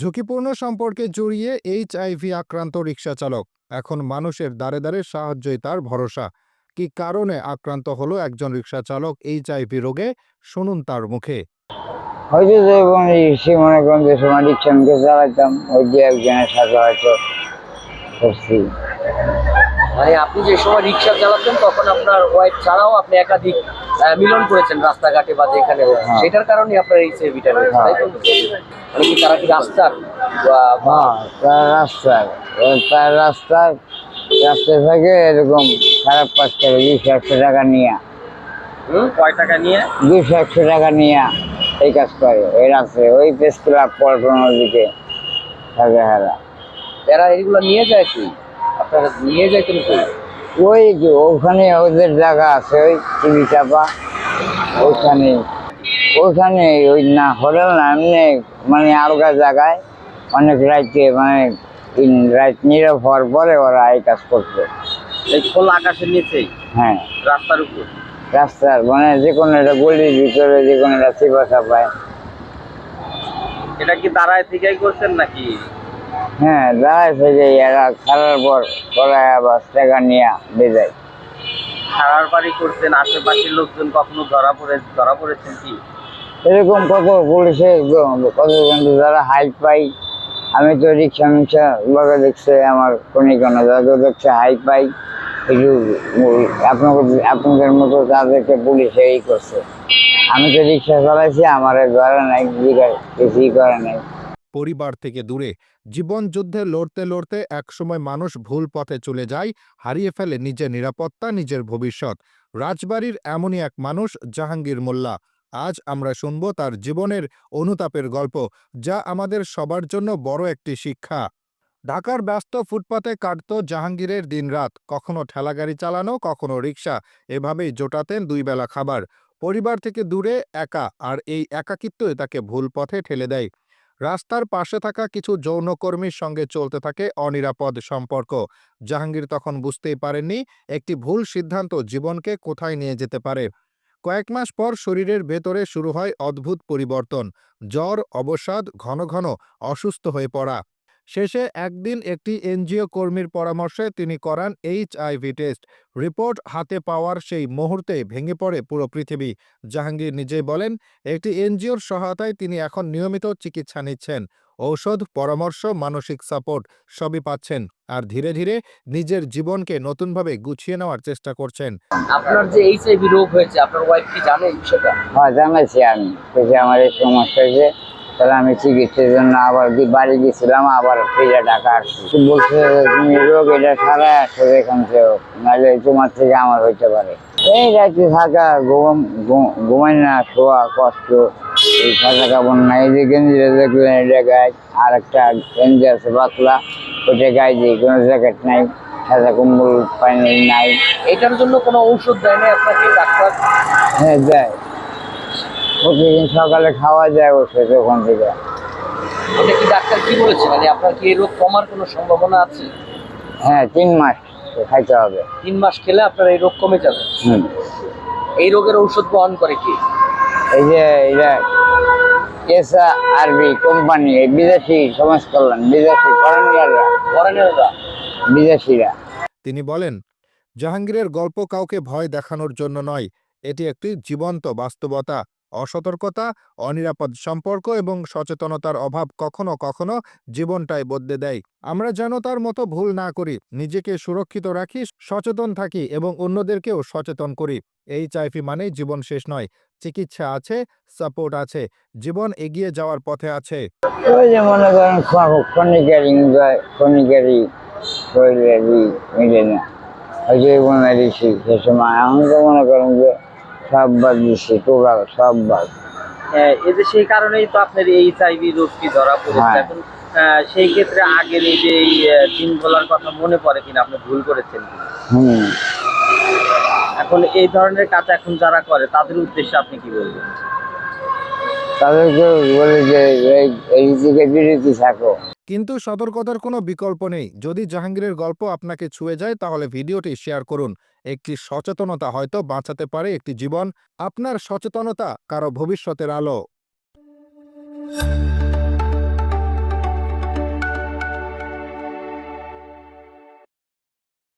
ঝুঁকিপূর্ণ সম্পর্কে জড়িয়ে এইচআইভি আক্রান্ত রিক্সা চালক এখন মানুষের দ্বারে দ্বারে সাহায্যই তার ভরসা। কি কারণে আক্রান্ত হলো একজন রিক্সা চালক এইচআইভি রোগে? শুনুন তার মুখে। হয়তো সে মনে করেন যে সময় রিক্সা মুখে চালাইতাম ওই যে একজনের সাথে হয়তো করছি। মানে আপনি যে সময় রিক্সা চালাতেন তখন আপনার ওয়াইফ ছাড়াও আপনি একাধিক মিলন করেছেন রাস্তাঘাটে বা যেখানে হ্যাঁ। সেটার কারণে আপনার এই সেভিটা রয়েছে মানে কি তারা কি রাস্তার বা- বা হ্যাঁ তার রাস্তার। তার রাস্তার রাস্তা থেকে এরকম খারাপ কাজ করে দুশো একশো টাকা নিয়ে। কয় টাকা নিয়ে? দুশো একশো টাকা নিয়ে এই কাজ করে এই রাস্তায় ওই প্রেস ক্লাব পল্টনের দিকে থাকে হেরা। এরা এগুলো নিয়ে যায় কি? আপনারা নিয়ে যাইতেন কই? ওই যে ওখানে ওদের জায়গা আছে ওই টিভি চাপা। ওইখানে ওইখানে ওই না হোটেল না এমনি মানে আলগা জায়গায় অনেক রাইতে মানে রাত নীরব হওয়ার পরে ওরা এই কাজ করছে এই খোলা আকাশের নিচেই? হ্যাঁ। রাস্তার উপর? রাস্তার মানে যে কোনো একটা গলির ভিতরে যে কোনো একটা চিপা চাপায় এটা কি দাঁড়ায় থেকেই করছেন নাকি? হ্যাঁ দাঁড়ায় থেকে এরা খেলার পর আবার টাকা নিয়ে বেজায়। বাড়ি করছেন আশেপাশের লোকজন কখনো ধরা পড়ে ধরা পড়েছেন কি? এরকম কত পুলিশে কত যারা হাইট পাই আমি তো রিক্সা মিক্সা দেখছে আমার কোনি কোনো যাকে দেখছে হাই পাই একটু আপনাকে আপনাদের মতো তাদেরকে পুলিশে এই করছে। আমি তো রিক্সা চালাইছি আমার ধরে নাই জিজ্ঞাসা কিছুই করে নাই। পরিবার থেকে দূরে। জীবন যুদ্ধে লড়তে লড়তে একসময় মানুষ ভুল পথে চলে যায়, হারিয়ে ফেলে নিজের নিরাপত্তা, নিজের ভবিষ্যৎ। রাজবাড়ির এমনই এক মানুষ, জাহাঙ্গীর মোল্লা। আজ আমরা শুনব তার জীবনের অনুতাপের গল্প, যা আমাদের সবার জন্য বড় একটি শিক্ষা। ঢাকার ব্যস্ত ফুটপাতে কাটত জাহাঙ্গীরের দিনরাত। কখনো ঠেলাগাড়ি চালানো, কখনো রিক্সা এভাবেই জোটাতেন দুই বেলা খাবার। পরিবার থেকে দূরে, একা। আর এই একাকিত্বই তাকে ভুল পথে ঠেলে দেয়। রাস্তার পাশে থাকা কিছু যৌনকর্মীর সঙ্গে চলতে থাকে অনিরাপদ সম্পর্ক। জাহাঙ্গীর তখন বুঝতেই পারেননি একটি ভুল সিদ্ধান্ত জীবনকে কোথায় নিয়ে যেতে পারে। কয়েক মাস পর শরীরের ভেতরে শুরু হয় অদ্ভুত পরিবর্তন। জ্বর, অবসাদ, ঘন ঘন অসুস্থ হয়ে পড়া। শেষে একদিন একটি এনজিও কর্মীর পরামর্শে তিনি করান এইচআইভি টেস্ট। রিপোর্ট হাতে পাওয়ার সেই মুহূর্তে ভেঙে পড়ে পুরো পৃথিবী। জাহাঙ্গীর নিজেই বলেন একটি এনজিওর সহায়তায় তিনি এখন নিয়মিত চিকিৎসা নিচ্ছেন। ঔষধ পরামর্শ মানসিক সাপোর্ট সবই পাচ্ছেন আর ধীরে ধীরে নিজের জীবনকে নতুনভাবে গুছিয়ে নেওয়ার চেষ্টা করছেন। আপনার যে এইচআইভি রোগ হয়েছে আপনার ওয়াইফ কি জানে এই বিষয়টা? হ্যাঁ জানাইছি আমি। যে আমার এই সমস্যা হয়েছে তাহলে আমি চিকিৎসার জন্য আবার বাড়ি গেছিলাম আবার ফিরে টাকা আসছি। বলছে? তুমি রোগ এটা সারা আসো এখান থেকে নাহলে তোমার থেকে আমার হইতে পারে। এই রাতে থাকা ঘুম ঘুম- ঘুমাই না শোয়া কষ্ট এই থাকা কাপড় নাই এই যে গেঞ্জিটা দেখলেন এটা গায়ে আর একটা গেঞ্জি আছে পাতলা ওটা গায়ে দিই কোনো জ্যাকেট নাই সাদা কম্বল পানি নাই। এটার জন্য কোনো ঔষধ দেয় না আপনাকে ডাক্তার? হ্যাঁ দেয়। প্রতিদিন সকালে খাওয়া যায় ওষুধ ওখান থেকে। এটা কি ডাক্তার কি বলেছে মানে আপনার কি এই রোগ কমার কোনো সম্ভাবনা আছে? হ্যাঁ তিন মাস খাইতে হবে। তিন মাস খেলে আপনার এই রোগ কমে যাবে। হুম। এই রোগের ঔষধ বহন করে কি? এই যে এটা কেসা আরবি কোম্পানি বিদেশি সমাজ কল্যাণ বিদেশি ফরেনিয়াররা ফরেনাররা বিদেশিরা। তিনি বলেন জাহাঙ্গীরের গল্প কাউকে ভয় দেখানোর জন্য নয় এটি একটি জীবন্ত বাস্তবতা। অসতর্কতা, অনিরাপদ সম্পর্ক এবং সচেতনতার অভাব কখনো কখনো জীবনটাই বদলে দেয়। আমরা যেন তার মতো ভুল না করি, নিজেকে সুরক্ষিত রাখি, সচেতন থাকি এবং অন্যদেরকেও সচেতন করি। এই চাইফি মানেই জীবন শেষ নয়, চিকিৎসা আছে, সাপোর্ট আছে, জীবন এগিয়ে যাওয়ার পথে আছে। মনে এখন তো মনে করেন যে সব বাদ দিচ্ছি টোটাল সব বাদ হ্যাঁ, এই যে সেই কারণেই তো আপনার এই এইচআইভি রোগটি ধরা পড়েছে। হ্যাঁ। এখন সেই ক্ষেত্রে আগের এই যে এই আহ, দিনগুলোর কথা মনে পড়ে কিনা? আপনি ভুল করেছেন হুম। এখন এই ধরনের কাজ এখন যারা করে তাদের উদ্দেশ্যে আপনি কি বলবেন? কিন্তু সতর্কতার কোনো বিকল্প নেই। যদি জাহাঙ্গীরের গল্প আপনাকে ছুঁয়ে যায়, তাহলে ভিডিওটি শেয়ার করুন। একটি সচেতনতা হয়তো বাঁচাতে পারে একটি জীবন। আপনার সচেতনতা কারও ভবিষ্যতের আলো।